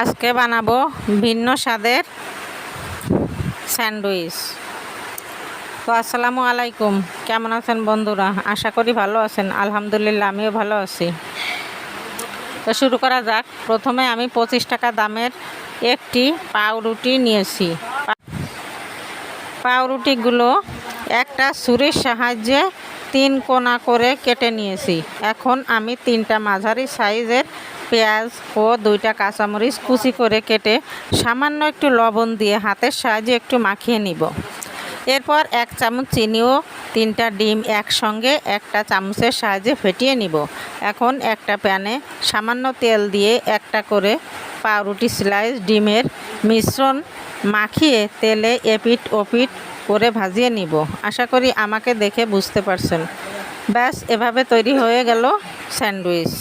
আজকে বানাবো ভিন্ন স্বাদের স্যান্ডউইচ। তো আসসালামু আলাইকুম। কেমন আছেন বন্ধুরা? আশা করি ভালো আছেন। আলহামদুলিল্লাহ, আমিও ভালো আছি। তো শুরু করা যাক। প্রথমে আমি পঁচিশ টাকা দামের একটি পাউরুটি নিয়েছি। পাউরুটিগুলো একটা ছুরির সাহায্যে তিন কোনা করে কেটে নিয়েছি। এখন আমি তিনটা মাঝারি সাইজের পেঁয়াজ ও দুইটা কাঁচামরিচ কুচি করে কেটে সামান্য একটু লবণ দিয়ে হাতের সাহায্যে একটু মাখিয়ে নিব। এরপর এক চামচ চিনি ও তিনটা ডিম একসঙ্গে একটা চামচের সাহায্যে ফেটিয়ে নিব। এখন একটা প্যানে সামান্য তেল দিয়ে একটা করে পাউরুটি স্লাইস ডিমের মিশ্রণ মাখিয়ে তেলে এপিট ওপিট করে ভাজিয়ে নিব। আশা করি আমাকে দেখে বুঝতে পারছেন। ব্যাস, এভাবে তৈরি হয়ে গেল স্যান্ডউইচ।